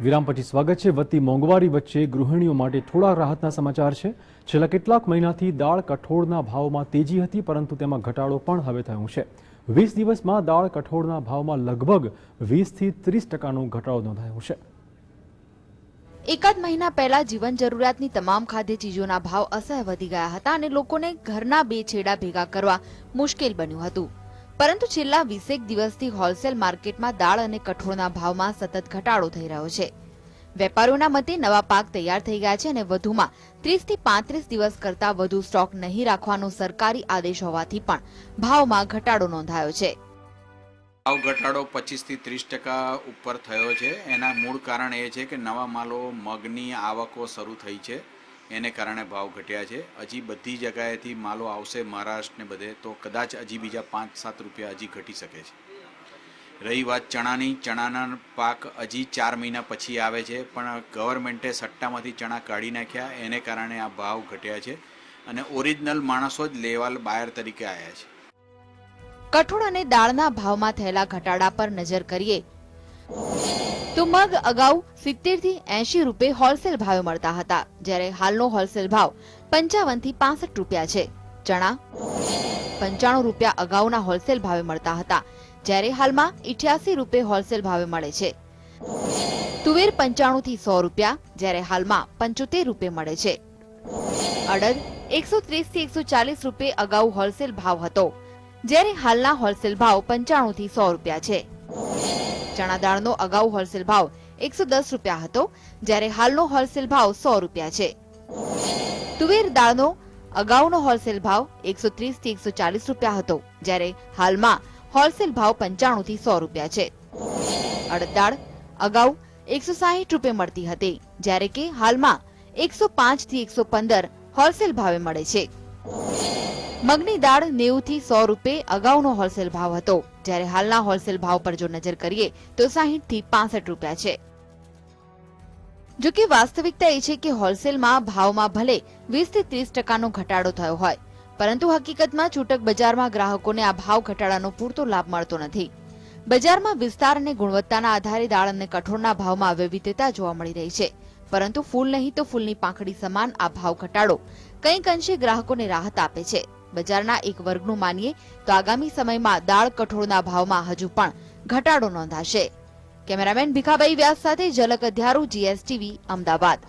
વિરામ પછી સ્વાગત છે. વધતી મોંઘવારી વચ્ચે ગૃહિણીઓ માટે થોડા રાહતના સમાચાર છે. છેલ્લા કેટલાક મહિનાથી દાળ કઠોળના ભાવમાં તેજી હતી, પરંતુ તેમાં ઘટાડો પણ હવે થયો છે. વીસ દિવસમાં દાળ કઠોળના ભાવમાં લગભગ વીસથી ત્રીસ ટકાનો ઘટાડો નોંધાયો છે. એકાદ મહિના પહેલા જીવન જરૂરિયાતની તમામ ખાદ્ય ચીજોના ભાવ અસહ્ય વધી ગયા હતા અને લોકોને ઘરના બે છેડા ભેગા કરવા મુશ્કેલ બન્યું હતું. પરંતુ છેલ્લા વીસેક દિવસથી હોલસેલ માર્કેટમાં દાળ અને કઠોળના ભાવમાં સતત ઘટાડો થઈ રહ્યો છે. વેપારીઓના મતે નવા પાક તૈયાર થઈ ગયા છે અને વધુમાં ત્રીસથી પાંત્રીસ દિવસ કરતાં વધુ સ્ટોક નહીં રાખવાનો સરકારી આદેશ હોવાથી પણ ભાવમાં ઘટાડો નોંધાયો છે. ભાવ ઘટાડો પચીસથી ત્રીસ ટકા ઉપર થયો છે. એના મૂળ કારણ એ છે કે નવા માલો, મગની આવકો શરૂ થઈ છે. એને કારણે ભાવ ઘટ્યા છે. હજી બધી જગ્યાએથી માલો આવશે મહારાષ્ટ્રને બધે, તો કદાચ હજી બીજા પાંચ, સાત રૂપિયા હજી ઘટી શકે છે. રહી વાત ચણાની. ચણાના પાક હજી ચાર મહિના પછી આવે છે, પણ ગવર્મેન્ટે સટ્ટામાંથી ચણા કાઢી નાખ્યા. એને કારણે આ ભાવ ઘટ્યા છે અને ઓરિજિનલ માણસો જ લેવા બાયર તરીકે આવ્યા છે. કઠોળ અને દાળના ભાવમાં થયેલા ઘટાડા પર નજર કરીએ. તો મગ અગાઉ સિત્તેરથી એંશી રૂપે હોલસેલ ભાવે મળતા હતા, જ્યારે હાલનો હોલસેલ ભાવ પંચાવનથી પાસઠ રૂપિયા છે. ચણા પંચાણું રૂપિયા અગાઉના હોલસેલ ભાવે મળતા હતા, જ્યારે હાલમાં ઇઠ્યાસી રૂપે હોલસેલ ભાવે મળે છે. તુવેર પંચાણું થી સો રૂપિયા, જ્યારે હાલમાં પંચોતેર રૂપે મળે છે. અડદ એકસો ત્રીસથી એકસો ચાલીસ રૂપે અગાઉ હોલસેલ ભાવ હતો, જ્યારે હાલના હોલસેલ ભાવ પંચાણું થી સો રૂપિયા છે. ચણા દાળનો અગાઉ હોલસેલ ભાવ એકસો દસ રૂપિયા હતો, જ્યારે હાલનો હોલસેલ ભાવ સો રૂપિયા છે. તુવેર દાળનો અગાઉનો હોલસેલ ભાવ એકસો ત્રીસથી એકસો ચાલીસ રૂપિયા હતો, જ્યારે હાલમાં હોલસેલ ભાવ પંચાણું થી સો રૂપિયા છે. અડદ દાળ અગાઉ એકસો સાહીઠ રૂપિયા મળતી હતી, જ્યારે કે હાલમાં એકસો પાંચથી એકસો પંદર હોલસેલ ભાવે મળે છે. મગની દાળ નેવું થી સો રૂપે અગાઉનો હોલસેલ ભાવ હતો. જ્યારે હાલના હોલસેલ ભાવ પર જો નજર કરીએ તો સાહીઠથી પાસઠ રૂપિયા છે. જો કે વાસ્તવિકતા એ છે કે હોલસેલમાં ભાવમાં ભલે વીસથી ત્રીસ ટકાનો ઘટાડો થયો હોય, પરંતુ હકીકતમાં છૂટક બજારમાં ગ્રાહકોને આ ભાવ ઘટાડાનો પૂરતો લાભ મળતો નથી. બજારમાં વિસ્તાર અને ગુણવત્તાના આધારે દાળ અને કઠોળના ભાવમાં વૈવિધ્યતા જોવા મળી રહી છે, પરંતુ ફૂલ નહીં તો ફૂલની પાંખડી સમાન આ ભાવ ઘટાડો કંઈક અંશે ગ્રાહકોને રાહત આપે છે. બજારના એક વર્ગનું માનીએ તો આગામી સમયમાં દાળ કઠોળના ભાવમાં હજુ પણ ઘટાડો નોંધાશે. કેમેરામેન ભીખાભાઈ વ્યાસ સાથે ઝલક અધ્યારું, જીએસટીવી, અમદાવાદ.